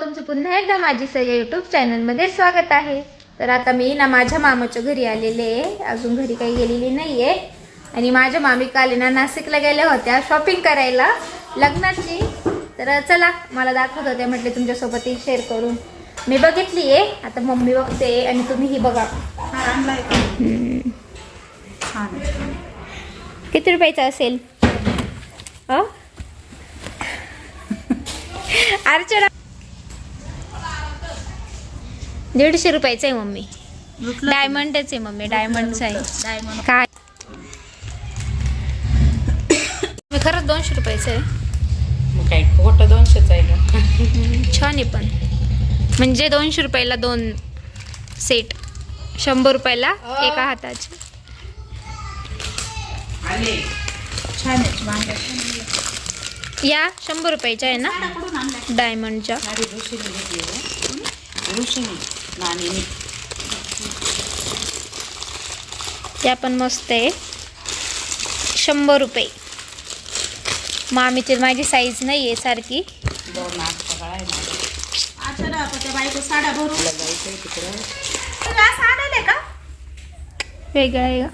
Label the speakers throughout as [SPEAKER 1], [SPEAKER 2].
[SPEAKER 1] तुमचं पुन्हा एकदा माझी सगळ्या यूट्यूब चॅनलमध्ये स्वागत आहे. तर आता मी ना माझ्या मामाच्या घरी आलेले आहे. अजून घरी काही गेलेली नाही आहे आणि माझ्या मामी काल ना नाशिकला गेल्या होत्या शॉपिंग करायला लग्नाची. तर चला मला दाखवत होत्या म्हटले तुमच्यासोबत ही शेअर करून. मी बघितली आहे. आता मम्मी बघते आणि तुम्हीही बघा. किती रुपयाचा असेल? अर्चना दीडशे रुपयाचं आहे मम्मी. डायमंडच आहे मम्मी डायमंडचं आहे.
[SPEAKER 2] डायमंड
[SPEAKER 1] काय? मी खरंच दोनशे रुपयाचं आहे.
[SPEAKER 2] मग काय खोटं दोनशेच आहे का?
[SPEAKER 1] हम्म, छान आहे पण. म्हणजे दोनशे रुपयाला दोन सेट शंभर रुपयाला एका हाताचे.
[SPEAKER 2] आले छान आहे वांग्या.
[SPEAKER 1] या शंभर रुपयाच्या आहे ना? डायमंडच्या
[SPEAKER 2] अरे ऋषीने घेतली ऋषीने. नानीने.
[SPEAKER 1] त्या पण मस्त आहे. शंभर रुपये. मामीची माझी साईज नाही आहे सारखी
[SPEAKER 2] दोन बायको साड्या भरून. का?
[SPEAKER 1] वेगळा आहे का?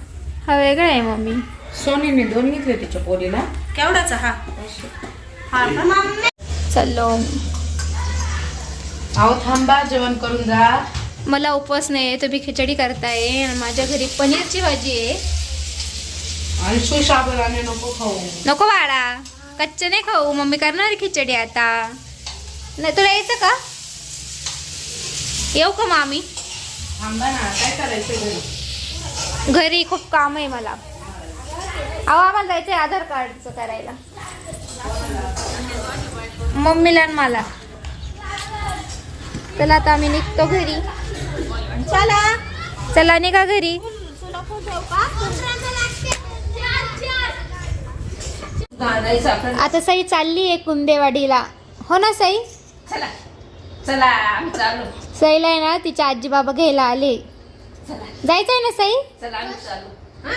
[SPEAKER 1] हा वेगळा आहे मम्मी.
[SPEAKER 2] सोनीने दोन घेतले तिच्या पोरीला. केवढ्याचा हा? हा का?
[SPEAKER 1] चाललो
[SPEAKER 2] अहो थांबा जेवण करून जा.
[SPEAKER 1] मला उपवास नाही आहे तुम्ही खिचडी करताय आणि माझ्या घरी पनीरची भाजी आहे.
[SPEAKER 2] आणि सुशाबराने नको खाऊ.
[SPEAKER 1] नको बाळा कच्चे नाही खाऊ मम्मी करणार खिचडी आता. नाही तुला यायचं का? येऊ का मामी?
[SPEAKER 2] काय करायचं घरी?
[SPEAKER 1] घरी खूप काम आहे मला. अहो आम्हाला जायचं आहे आधार कार्डचं करायला. मम्मीला मला. चला आता आम्ही निघतो घरी. चला. चला निघा घरी. आता सई चालली आहे कुंदेवाडीला. हो ना सई?
[SPEAKER 2] चला. चला आम्ही चालू.
[SPEAKER 1] सईला आहे ना तिच्या आजी बाबा घ्यायला आले.
[SPEAKER 2] चला.
[SPEAKER 1] जायचंय ना सई?
[SPEAKER 2] चला आम्ही चालू. हा?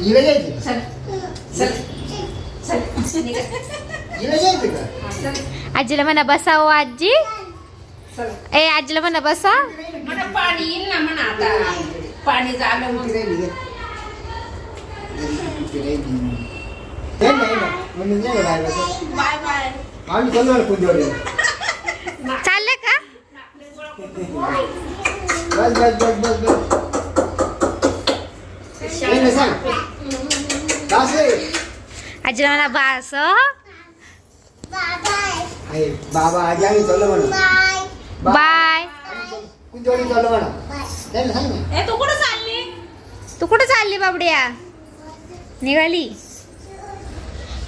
[SPEAKER 3] हिला जायचं
[SPEAKER 2] चल. चल. चल. निघा.
[SPEAKER 3] हिला जायचं का?
[SPEAKER 2] हा, चल.
[SPEAKER 1] आजीला म्हणा बसा हो आजी. ए आजीला म्हणा बसा
[SPEAKER 2] म्हणा पाणी येईल ना म्हणा आता पाणी झालं मग.
[SPEAKER 3] म्हणून
[SPEAKER 1] का
[SPEAKER 3] बस.
[SPEAKER 1] आजीला म्हणा बस हो.
[SPEAKER 3] आहे, बाबा आज आम्ही चाललो म्हणा
[SPEAKER 1] बाय.
[SPEAKER 3] कुंजवाडी चाललो म्हणा. ये ना, सांग ना.
[SPEAKER 2] ए तू कुठं चालली?
[SPEAKER 1] तू कुठं चालली बाबड्या? निघाली.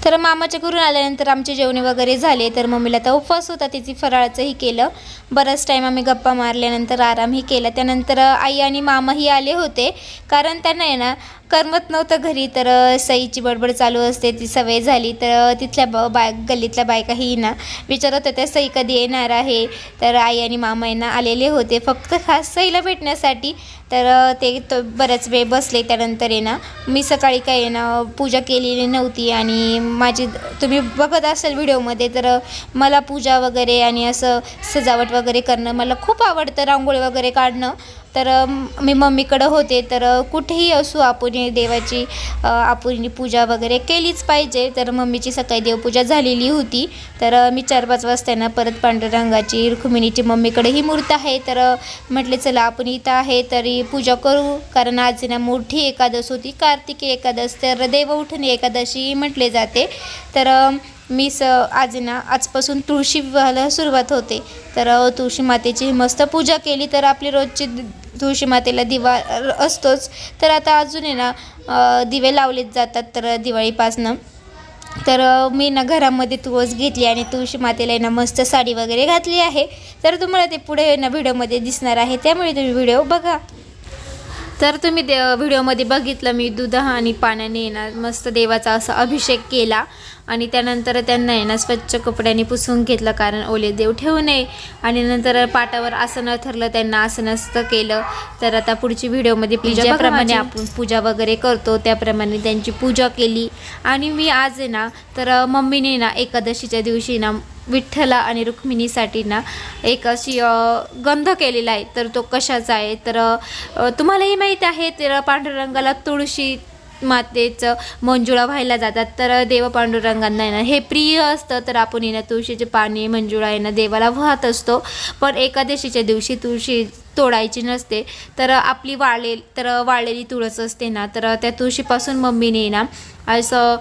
[SPEAKER 1] तर मामाच्या घरून आल्यानंतर आमचे जेवणे वगैरे झाले. तर मम्मीला तर उपवास होता. तिची फराळाचंही केलं. बराच टाईम आम्ही गप्पा मारल्यानंतर आरामही केला. त्यानंतर आई आणि मामाही आले होते. कारण त्यांना आहे ना करमत नव्हतं घरी तर सईची बडबड चालू असते ती सवय झाली तर तिथल्या ब बाय गल्लीतल्या बायकाही ना विचारत होत्या सई कधी येणार आहे? तर आई आणि मामा यांना आलेले होते फक्त खास सईला भेटण्यासाठी. तर ते तो बऱ्याच वेळ बसले त्यानंतर ये ना मी सकाळी काय आहे ना पूजा केलेली नव्हती आणि माझी तुम्ही बघत असाल व्हिडिओमध्ये तर मला पूजा वगैरे आणि असं सजावट वगैरे करणं मला खूप आवडतं रांगोळी वगैरे काढणं. तर मी मम्मीकडं होते तर कुठेही असू आपण देवाची अ, आपण पूजा वगैरे केलीच पाहिजे. तर मम्मीची सकाळी देवपूजा झालेली होती. तर मी चार पाच वाजता परत पांडुरंगाची रुक्मिणीची मम्मीकडे ही मूर्त आहे. तर म्हटले चला आपण इथं आहे तरी पूजा करू. कारण आज ना मोठी एकादश होती कार्तिकी एकादश तर देवउठणी एकादशी म्हटले जाते. तर मी स आज ना आजपासून तुळशी विवाहाला सुरुवात होते. तर तुळशी मातेची मस्त पूजा केली तर आपली रोजची तुळशी मातेला दिवा असतोच. तर आता अजून आहे ना दिवे लावलेच जातात तर दिवाळीपासनं. तर मी ना घरामध्ये तुळस घेतली आणि तुळशी मातेला ना मस्त साडी वगैरे घातली आहे. तर तुम्हाला ते पुढे ना व्हिडिओमध्ये दिसणार आहे. त्यामुळे तुम्ही व्हिडिओ बघा. तर तुम्ही दे व्हिडिओमध्ये बघितलं मी दूध आणि पाण्याने ना मस्त देवाचा असा अभिषेक केला. आणि त्यानंतर त्यांना आहे ना स्वच्छ कपड्यांनी पुसून घेतलं कारण ओले देव ठेवू नये. आणि नंतर पाटावर आसनं ठरलं त्यांना आसनस्थ केलं. तर आता पुढची व्हिडिओमध्ये ज्याप्रमाणे आपण पूजा वगैरे करतो त्याप्रमाणे त्यांची पूजा केली. आणि मी आज आहे ना तर मम्मीने ना एकादशीच्या दिवशी ना विठ्ठला आणि रुक्मिणीसाठी ना एक अशी गंध केलेला आहे. तर तो कशाचा आहे? तर तुम्हालाही माहीत आहे तर पांढुरंगाला तुळशी मातेचं मंजुळा व्हायला जातात तर देव पांडुरंगांना आहे हे प्रिय असतं. तर आपण येणं तुळशीचे पाणी मंजुळा येणं देवाला वाहत असतो. पण एकादशीच्या दिवशी तुळशी तोडायची नसते. तर आपली वाळले तर वाळलेली तुळस असते ना तर त्या तुळशीपासून मम्मीने ना असं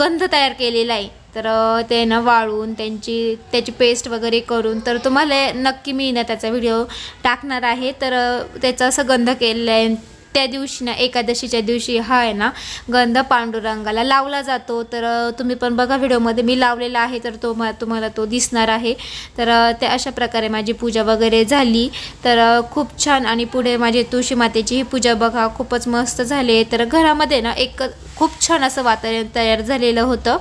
[SPEAKER 1] गंध तयार केलेला आहे. तर ते ना वाळून त्यांची त्याची पेस्ट वगैरे करून तर तुम्हाला नक्की मी ना त्याचा व्हिडिओ टाकणार आहे. तर त्याचा असं गंध केलेला आहे. त्या दिवशी ना एकादशीच्या दिवशी हा आहे ना गंध पांडुरंगाला लावला जातो. तर तुम्ही पण बघा व्हिडिओमध्ये मी लावलेला आहे तर तो मा तुम्हाला तो दिसणार आहे. तर त्या अशा प्रकारे माझी पूजा वगैरे झाली. तर खूप छान आणि पुढे माझी तुळशी मातेची ही पूजा बघा खूपच मस्त झाली. आहे तर घरामध्ये ना एक खूप छान असं वातावरण तयार झालेलं होतं.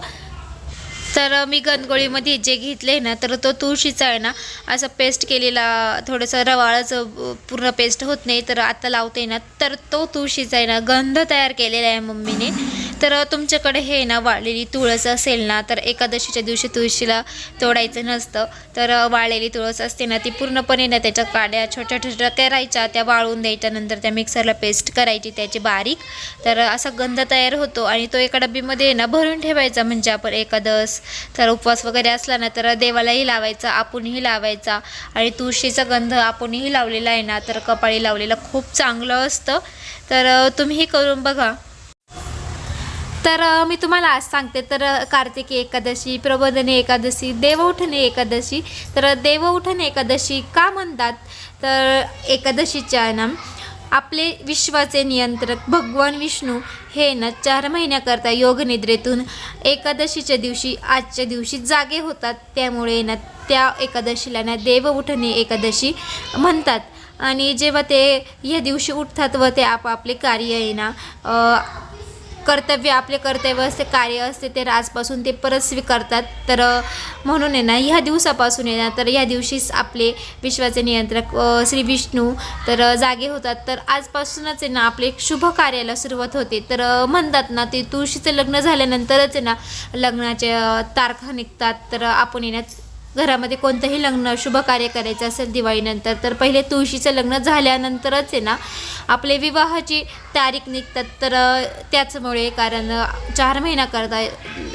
[SPEAKER 1] तर मी गणगोळीमध्ये जे घेतले ना तर तो तुळशीचा आहे ना असं पेस्ट केलेला थोडंसं रवाळच पूर्ण पेस्ट होत नाही तर आता लावते ना तर तो तुळशीचा आहे ना गंध तयार केलेला आहे मम्मीने. तर तुमच्याकडे हे ना वाळलेली तुळस असेल ना तर एकादशीच्या दिवशी तुळशीला तोडायचं नसतं. तर वाळलेली तुळस असते ना ती पूर्णपणे ना त्याच्या काड्या छोट्या छोट्या करायच्या त्या वाळून द्यायच्या नंतर त्या मिक्सरला पेस्ट करायची त्याची बारीक. तर असा गंध तयार होतो आणि तो एका डब्बीमध्ये आहे ना भरून ठेवायचा म्हणजे आपण एकादस तर उपवास वगैरे असला ना तर देवालाही लावायचा आपणही लावायचा. आणि तुळशीचा गंध आपणही लावलेला आहे ना तर कपाळी लावलेला खूप चांगलं असतं. तर तुम्हीही करून बघा. तर मी तुम्हाला आज सांगते तर कार्तिकी एकादशी प्रबोधने एकादशी देवउठणे एकादशी. तर देवउठणे एकादशी का म्हणतात? तर एकादशीच्या ना आपले विश्वाचे नियंत्रक भगवान विष्णू हे ना चार महिन्याकरता योगनिद्रेतून एकादशीच्या दिवशी आजच्या दिवशी जागे होतात. त्यामुळे ना त्या एकादशीला ना देव उठणे एकादशी म्हणतात. आणि जेव्हा ते या दिवशी उठतात व ते आपापले कार्य आहे ना कर्तव्य आपले कर्तव्य असते कार्य असते ते आजपासून ते परत स्वीकारतात. तर म्हणून आहे ना ह्या दिवसापासून आहे ना तर ह्या दिवशीच आपले विश्वाचे नियंत्रक श्री विष्णू तर जागे होतात. तर आजपासूनच आहे ना आपले शुभ कार्याला सुरुवात होते. तर म्हणतात ना ते तुळशीचं लग्न झाल्यानंतरच आहे ना लग्नाचे तारखा निघतात. तर आपण येण्यात घरामध्ये कोणतंही लग्न शुभ कार्य करायचं असेल दिवाळीनंतर तर पहिले तुळशीचं लग्न झाल्यानंतरच आहे ना आपले विवाहाची तारीख निघतात. तर त्याचमुळे कारण चार महिन्याकरता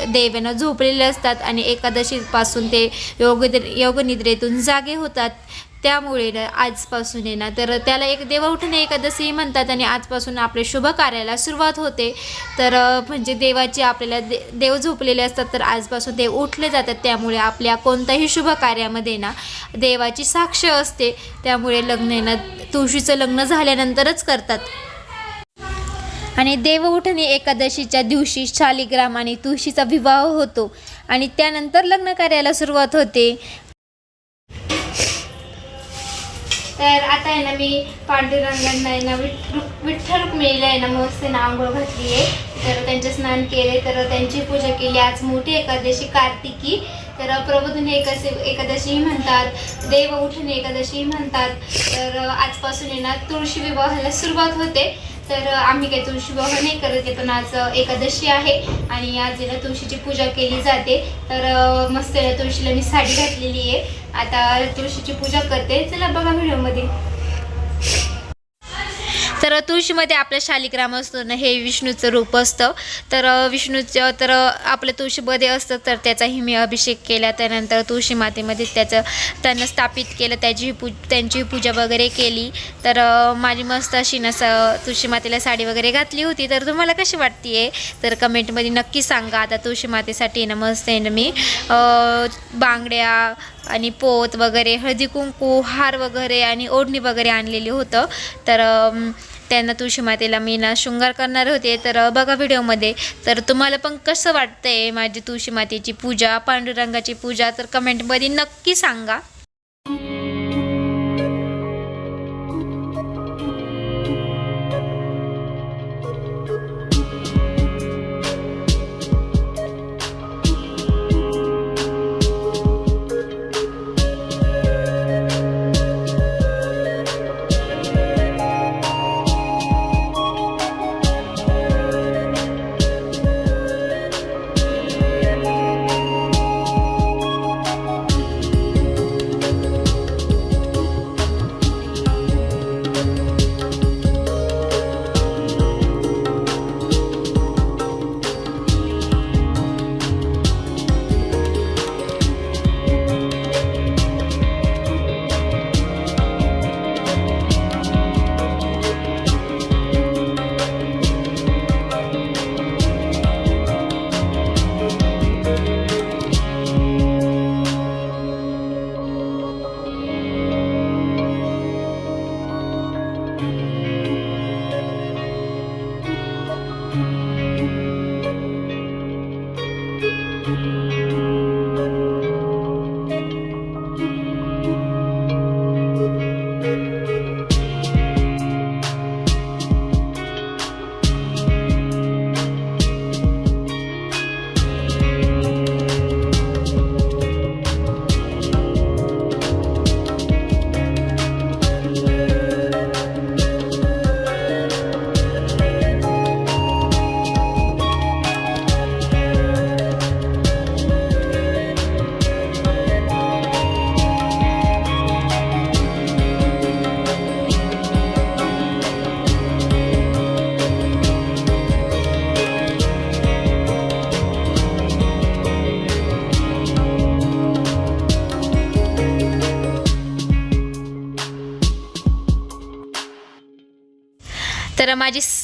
[SPEAKER 1] देवानं झोपलेले असतात आणि एकादशीपासून ते योग योगनिद्रेतून जागे होतात. त्यामुळे ना आजपासून आहे ना तर त्याला एक देवउठणे एकादशी म्हणतात आणि आजपासून आपले शुभ कार्याला सुरुवात होते. तर म्हणजे देवाची आपल्याला दे देव झोपलेले असतात तर आजपासून देव उठले जातात. त्यामुळे आपल्या कोणत्याही शुभ कार्यामध्ये ना देवाची साक्ष असते. त्यामुळे लग्न आहे ना तुळशीचं लग्न झाल्यानंतरच करतात. आणि देवउठणी एकादशीच्या दिवशी शालिग्राम आणि तुळशीचा विवाह होतो. आणि त्यानंतर लग्न कार्याला सुरुवात होते. तर आता आहे ना मी पांडुरंगांना आहे ना विठ विठ्ठल रुक्मिणीला आहे ना मस्त आहे ना आंघोळ घातली आहे. तर त्यांचे स्नान केले तर त्यांची पूजा केली. आज मोठी एकादशी कार्तिकी. तर प्रबोधन एकादशी एकादशीही म्हणतात. देव उठणे एकादशीही म्हणतात. तर आजपासून आहे ना तुळशी विवाहाला सुरुवात होते. तर आम्ही काही तुळशी विवाह नाही करत आहे पण आज एकादशी आहे आणि आज याला तुळशीची पूजा केली जाते. तर मस्त आहे तुळशीला मी साडी घातलेली आहे. आता तुळशीची पूजा करते. चला बघा व्हिडिओमध्ये. तर तुळशीमध्ये आपलं शालिग्राम असतो ना हे विष्णूचं रूप असतं. तर विष्णूचं तर आपलं तुळशीमध्ये असतं तर त्याचाही मी अभिषेक केला त्यानंतर तुळशी मातेमध्ये त्याचं त्यांना स्थापित केलं त्याची पू त्यांची पूजा वगैरे केली. तर माझी मस्त अशी ना तुळशी मातेला साडी वगैरे घातली होती. तर तुम्हाला कशी वाटते आहे तर कमेंटमध्ये नक्की सांगा. आता तुळशी मातेसाठी ना मस्त आहे ना मी बांगड्या आणि पोत वगैरे हळदी कुंकू हार वगैरे आणि ओढणी वगैरे आणलेली होतं. तर त्यांना तुळशी मातेला मी ना शृंगार करणार होते. तर बघा व्हिडिओमध्ये. तर तुम्हाला पण कसं वाटतंय माझी तुळशी मातेची पूजा पांडुरंगाची पूजा? तर कमेंटमध्ये नक्की सांगा.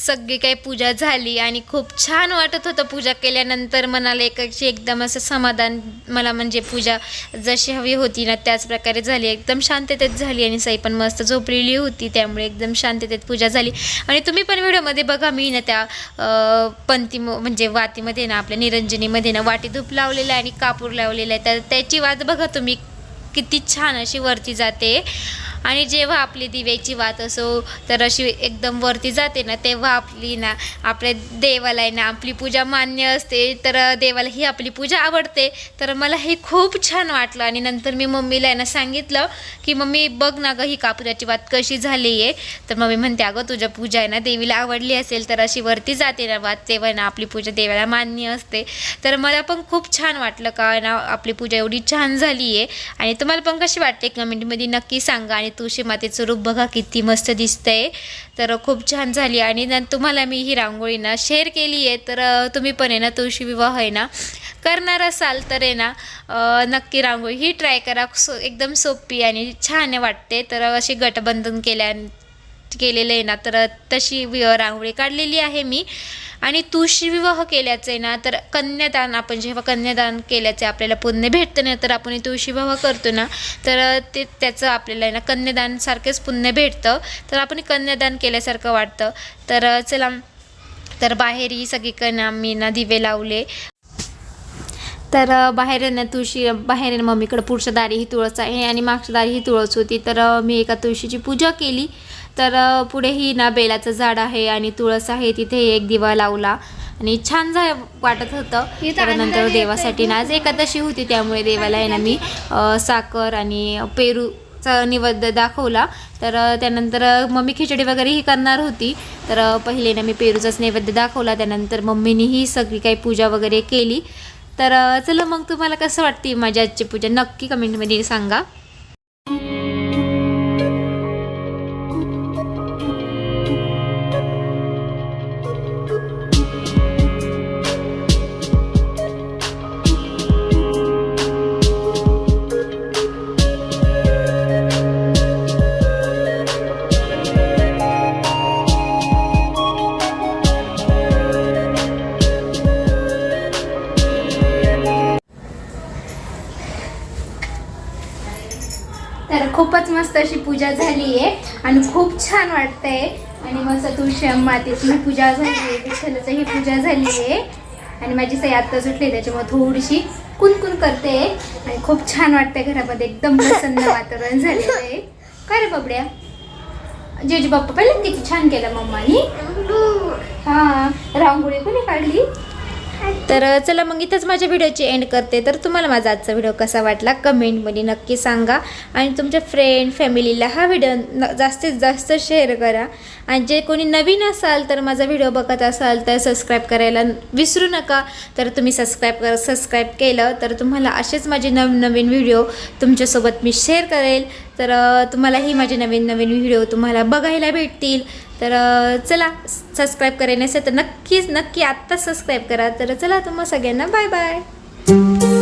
[SPEAKER 1] सगळी काही पूजा झाली आणि खूप छान वाटत होतं पूजा केल्यानंतर मनाला एकाची एकदम असं समाधान मला म्हणजे पूजा जशी हवी होती ना त्याच प्रकारे झाली. एकदम शांततेत झाली आणि साई पण मस्त झोपलेली होती त्यामुळे एकदम शांततेत पूजा झाली. आणि तुम्ही पण व्हिडिओमध्ये बघा मी ना त्या अं, पंथी म्हणजे वातीमध्ये ना आपल्या निरंजनीमध्ये ना वाटी धूप लावलेलं आहे आणि कापूर लावलेला आहे. तर त्याची वात बघा तुम्ही किती छान अशी वरती जाते. आणि जेव्हा आपली दिव्याची वात असो तर अशी एकदम वरती जाते ना तेव्हा आपली ना आपल्या देवाला आहे ना आपली पूजा मान्य असते. तर देवाला ही आपली पूजा आवडते. तर मला हे खूप छान वाटलं आणि नंतर मी मम्मीला आहे ना सांगितलं की मम्मी बघ ना गं ही कापुराची वात कशी झाली आहे तर मम्मी म्हणते अगं तुझ्या पूजा आहे ना देवीला आवडली असेल तर अशी वरती जाते ना वात तेव्हा ना आपली पूजा देवाला मान्य असते. तर मला पण खूप छान वाटलं का ना आपली पूजा एवढी छान झाली आहे आणि तुम्हाला पण कशी वाटते? कमेंटमध्ये नक्की सांगा. आणि तुळशी मातेचं रूप बघा किती मस्त दिसतंय. तर खूप छान झाली. आणि न तुम्हाला मी ही रांगोळी ना शेअर केली आहे तर तुम्ही पण आहे ना तुळशी विवाह आहे ना करणार असाल तर आहे ना नक्की रांगोळी ही ट्राय करा. सो एकदम सोपी आणि छान वाटते. तर अशी गटबंधन केल्या केलेलं आहे ना तर तशी वि- रांगोळी काढलेली आहे मी. आणि तुळशी विवाह केल्याचं आहे ना तर कन्यादान आपण जेव्हा कन्यादान केल्याचे आपल्याला पुण्य भेटतं ना तर आपण तुळशीविवाह तुळशी विवाह करतो ना तर ते त्याचं आपल्याला आहे ना कन्यादानसारखेच पुण्य भेटतं. तर आपण कन्यादान केल्यासारखं वाटतं. तर चला तर बाहेरही सगळीकडे आम्ही ना दिवे लावले. तर बाहेर ना तुळशी बाहेर मम्मीकडं पुढच्या दारी ही तुळस आहे आणि मागच्या दारी ही तुळस होती. तर मी एका तुळशीची पूजा केली. तर अ, पुढे ही ना बेलाचं झाड आहे आणि तुळस आहे. तिथे एक दिवा लावला आणि छान झा वाटत होतं. तर नंतर देवासाठी ना? आज एकादशी होती. त्यामुळे देवाला आहे ना मी साखर आणि पेरूचा निवेद्य दाखवला. तर त्यानंतर मम्मी खिचडी वगैरे ही करणार होती. तर पहिले ना मी पेरूचाच नैवेद्य दाखवला. त्यानंतर मम्मीनी ही सगळी काही पूजा वगैरे केली. तर चला मग तुम्हाला कसं वाटते माझी आजची पूजा? नक्की कमेंटमध्ये सांगा. मस्त अशी पूजा झाली आहे आणि खूप छान वाटतंय. आणि मस्त तुळशी मातेची ही पूजा झाली आहे विठ्ठलाची ही पूजा झाली आहे आणि माझी सई आत्ता सुटली त्याच्यामुळे थोडीशी कुणकुण करते. आणि खूप छान वाटतंय घरामध्ये. एकदम प्रसन्न वातावरण झालेलं आहे काय रे बाबड्या? जेजू बाप्पा पहिलं किती छान केलं मम्मानी. हा रांगोळी कोणी काढली. तर चला मग इथंच माझ्या व्हिडिओची एंड करते. तर तुम्हाला माझा आजचा व्हिडिओ कसा वाटला कमेंटमध्ये नक्की सांगा. आणि तुमच्या फ्रेंड फॅमिलीला हा व्हिडिओ न जास्तीत जास्त शेअर करा. आणि जे कोणी नवीन असाल तर माझा व्हिडिओ बघत असाल तर सबस्क्राईब करायला विसरू नका. तर तुम्ही सबस्क्राईब कर सबस्क्राईब केलं तर तुम्हाला असेच माझे नवनवीन व्हिडिओ तुमच्यासोबत मी शेअर करेल. तर तुम्हालाही माझे नवीन नवीन व्हिडिओ तुम्हाला बघायला भेटतील. तर चला सबस्क्राईब करायला नसेल तर नक्कीच नक्की आत्ताच सबस्क्राईब करा. तर चला तुम्हा सगळ्यांना बाय बाय